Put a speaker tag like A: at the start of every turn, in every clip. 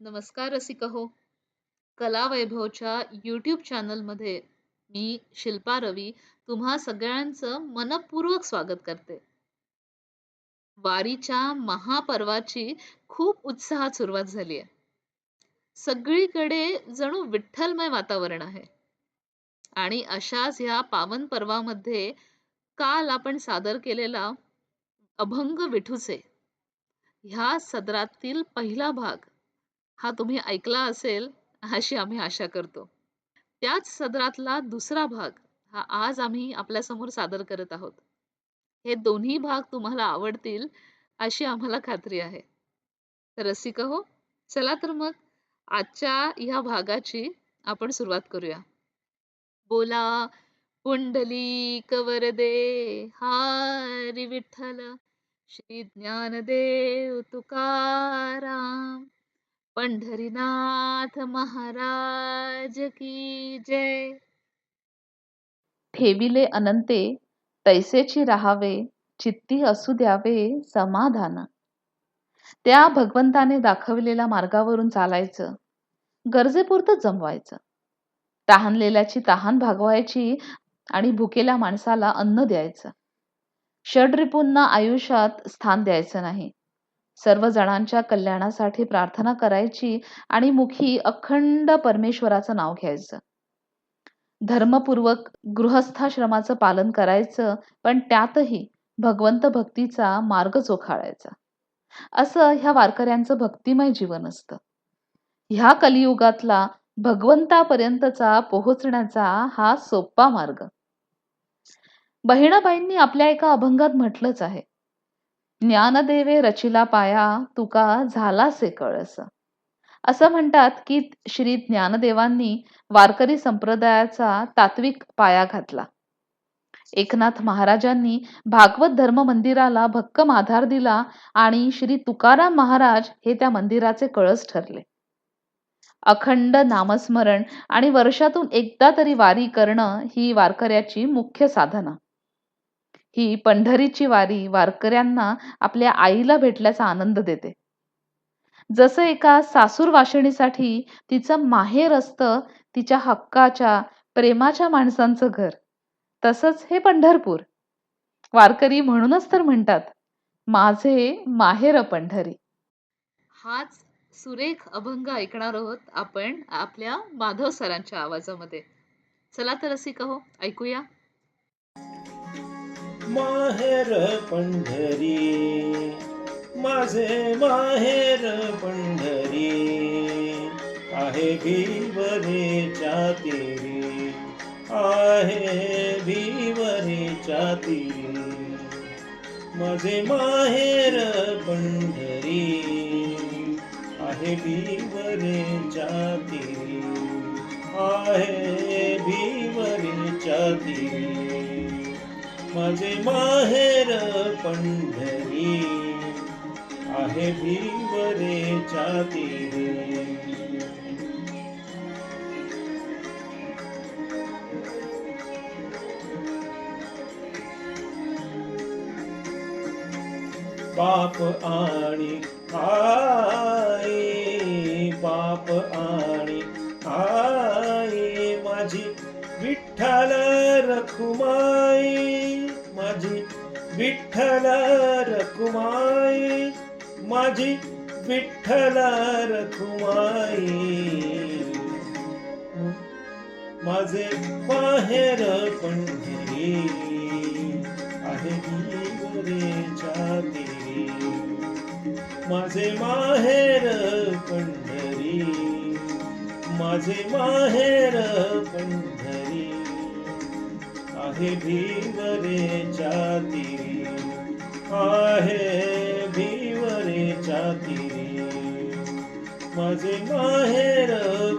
A: नमस्कार रसिक हो. कला वैभवच्या यूट्यूब चॅनलमध्ये मी शिल्पा रवी तुम्हा सगळ्यांचं मनपूर्वक स्वागत करते. वारीच्या महापर्वाची खूप उत्साहात सुरुवात झाली आहे सगळीकडे जणू विठ्ठलमय वातावरण आहे. आणि अशाच ह्या पावन पर्वामध्ये काल आपण सादर केलेला अभंग विठूचे ह्या सदरातील पहिला भाग हा तुम्ही ऐकला असेल अशी आम्ही आशा करतो. त्याच सदरातला दुसरा भाग हा आज आम्ही आपल्यासमोर सादर करत आहोत. हे दोन्ही भाग तुम्हाला आवडतील अशी आम्हाला खात्री आहे. तर रसिक हो चला तर मग आजच्या ह्या भागाची आपण सुरुवात करूया. बोला पुंडली कवरदे हारी विठ्ठल श्री ज्ञानदेव तुकाराम. पंढरीनाथ महाराज की जय. ठेविले अनंते तैसेची राहावे चित्ती असू द्यावे समाधान. त्या भगवंताने दाखवलेल्या मार्गावरून चालायचं. गरजेपुरतं जमवायचं. तहानलेल्याची तहान भागवायची आणि भुकेल्या माणसाला अन्न द्यायचं. षडरिपूंना आयुष्यात स्थान द्यायचं नाही. सर्व जणांच्या कल्याणासाठी प्रार्थना करायची आणि मुखी अखंड परमेश्वराचं नाव घ्यायचं. धर्मपूर्वक गृहस्थाश्रमाचं पालन करायचं पण त्यातही भगवंत भक्तीचा मार्ग चोखाळायचा असं ह्या वारकऱ्यांचं भक्तिमय जीवन असतं. ह्या कलियुगातला भगवंतापर्यंतचा पोहोचण्याचा हा सोपा मार्ग. बहिणाबाईंनी आपल्या एका अभंगात म्हटलंच आहे ज्ञानदेवे रचिला पाया तुका झाला से कळस. असं म्हणतात की श्री ज्ञानदेवांनी वारकरी संप्रदायाचा तात्विक पाया घातला. एकनाथ महाराजांनी भागवत धर्म मंदिराला भक्कम आधार दिला आणि श्री तुकाराम महाराज हे त्या मंदिराचे कळस ठरले. अखंड नामस्मरण आणि वर्षातून एकदा तरी वारी करणं ही वारकऱ्याची मुख्य साधना. ही पंढरीची वारी वारकऱ्यांना आपल्या आईला भेटल्याचा आनंद देते. जसं एका सासूर वाशिणीसाठी तिचं माहेर असतं तिच्या हक्काच्या प्रेमाच्या माणसांचं घर. तसंच हे पंढरपूर. वारकरी म्हणूनच तर म्हणतात माझे माहेर पंढरी. हाच सुरेख अभंग ऐकणार आहोत आपण आपल्या माधव सरांच्या आवाजामध्ये. चला तर असे कहो ऐकूया.
B: माहेर पंढरी. माझे माहेर पंढरी. आहे भीवरेच्या तिरी. आहे भीवरेच्या तिरी. माझे माहेर पंढरी. आहे भीवरेच्या तिरी. आहे भीवरेच्या तिरी. माझे माहेर पंढरी आहे भीवरेच्या तीरी. पाप आणि आई पाप आणि आई माझी विठ्ठल रखुमाई. माझी विठ्ठल रखुमाई माझी विठ्ठल रखुमाई. माझे बाहेर पंढरी आहे भीवरेच्या तीरी माझे माहेर पंढरी माझे माहेर पंढरी आहे भीवरेच्या तीरी आहे भीवरेच्या तीरी. माझे माहेर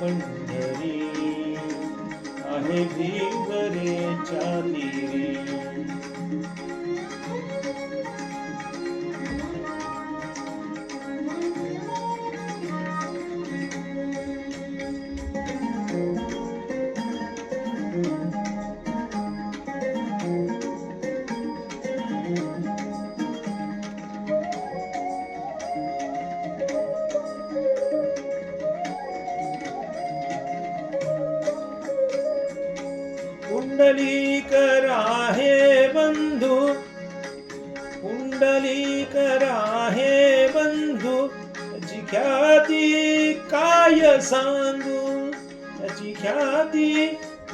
B: पंढरी आहे भीवरेच्या तीरी.
C: सांगू त्याची ख्याती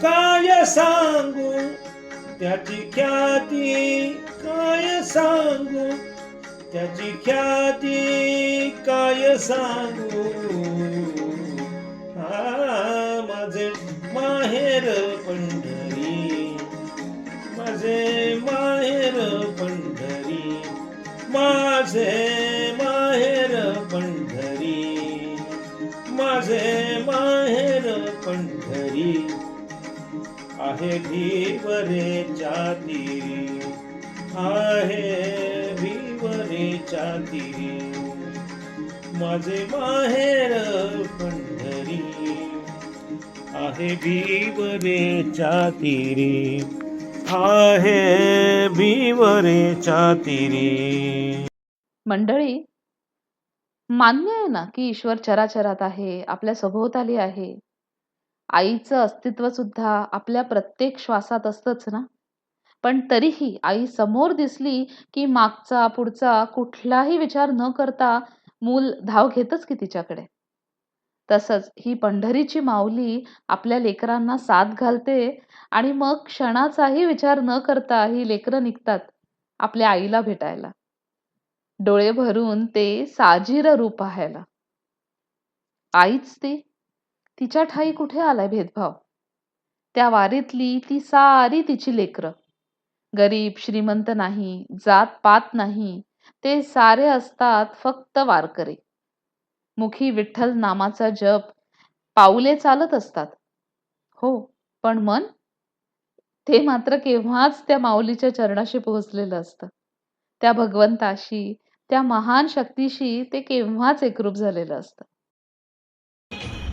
C: काय सांगू? त्याची ख्याती काय सांगू? त्याची ख्याती काय सांगू? हा माझे माहेर पंढरी माझे माहेर पंढरी माझे घरी आहे भीवरेच्या तीरी आहे भीवरेच्या तीरी माझे माहेर पंढरी आहे भीवरेच्या तीरी आहे भीवरेच्या तीरी
A: मंडळी मान्य आहे ना की ईश्वर चराचरात आहे आपल्या सभोवताली आहे. आईचं अस्तित्व सुद्धा आपल्या प्रत्येक श्वासात असतंच ना? पण तरीही आई समोर दिसली की मागचा पुढचा कुठलाही विचार न करता मूल धाव घेतच की तिच्याकडे. तसंच ही पंढरीची माऊली आपल्या लेकरांना साथ घालते आणि मग क्षणाचाही विचार न करता ही लेकरं निघतात आपल्या आईला भेटायला. डोळे भरून ते साजीर रूप पाहायला. आईच ती तिच्या ठाई कुठे आलाय भेदभाव? त्या वारीतली ती सारी तिची लेकरं. गरीब श्रीमंत नाही जात पात नाही ते सारे असतात फक्त वारकरी. मुखी विठ्ठल नामाचा जप पाऊले चालत असतात. हो पण मन? ते मात्र केव्हाच त्या माऊलीच्या चरणाशी पोहोचलेलं असतं. त्या भगवंताशी त्या महान शक्तीशी ते केव्हाच एकरूप झालेलं असतं.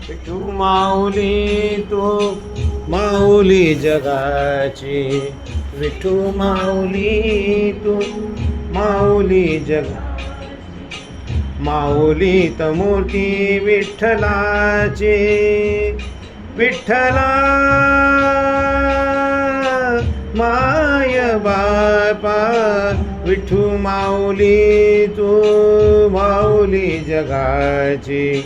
C: विठू माऊली तू माऊली जगाची. विठू माऊली तू माऊली जग. माऊली तमूर्ती विठ्ठलाची. विठ्ठला माय बापा. विठू माऊली तू माऊली जगाची.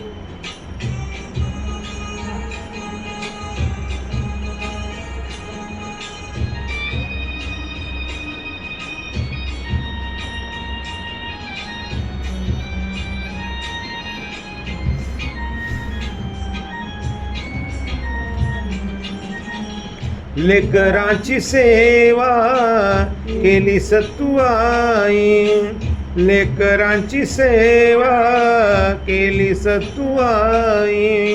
C: लेकराची सेवा केली सत्तुआई लेकरांची सेवा केली सत्तुआई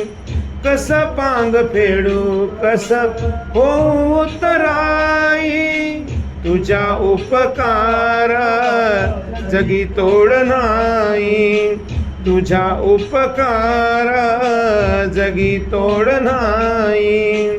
C: कस पांग फेडू कस हो तराई तुझ्या उपकार जगी तोड नाही. तुझ्या उपकार जगी तोड नाही.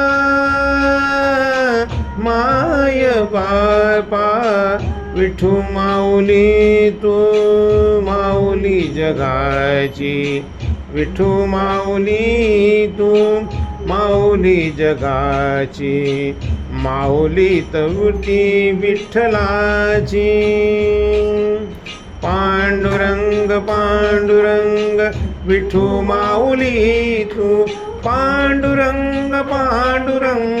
C: माय बापा विठू माऊली तू माऊली जगाची. विठू माऊली तू माऊली जगाची. माऊली तवती विठ्ठलाची. पांडुरंग पांडुरंग विठू माऊली तू. पांडुरंग पांडुरंग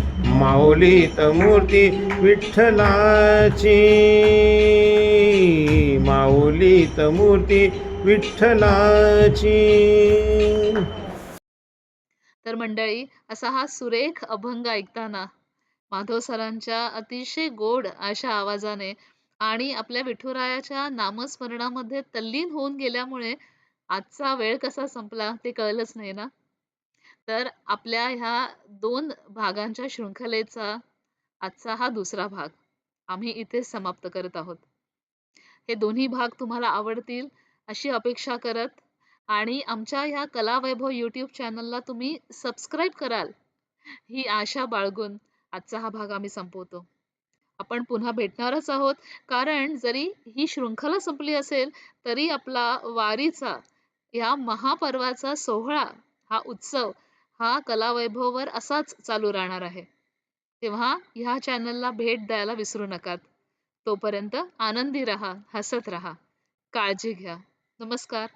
C: माऊलीत मूर्ती विठ्ठलाची. माऊलीत मूर्ती विठ्ठलाची.
A: तर मंडळी असा हा सुरेख अभंग ऐकताना माधव सरांच्या अतिशय गोड अशा आवाजाने आणि आपल्या विठुरायाच्या नामस्मरणामध्ये तल्लीन होऊन गेल्यामुळे आजचा वेळ कसा संपला ते कळलंच नाही ना? तर आपल्या ह्या दोन भागांच्या शृंखलेचा आजचा हा दुसरा भाग आम्ही इथे समाप्त करत आहोत. हे दोन्ही भाग तुम्हाला आवडतील अशी अपेक्षा करत आणि आमच्या ह्या कलावैभव यूट्यूब चॅनलला तुम्ही सबस्क्राईब कराल ही आशा बाळगून आजचा हा भाग आम्ही संपवतो. आपण पुन्हा भेटणारच आहोत कारण जरी ही शृंखला संपली असेल तरी आपला वारीचा या महापर्वाचा सोहळा हा उत्सव हा कलावैभववर असाच चालू राहणार आहे. तेव्हा ह्या चॅनलला भेट द्यायला विसरू नका तोपर्यंत आनंदी राहा हसत राहा. काळजी घ्या. नमस्कार.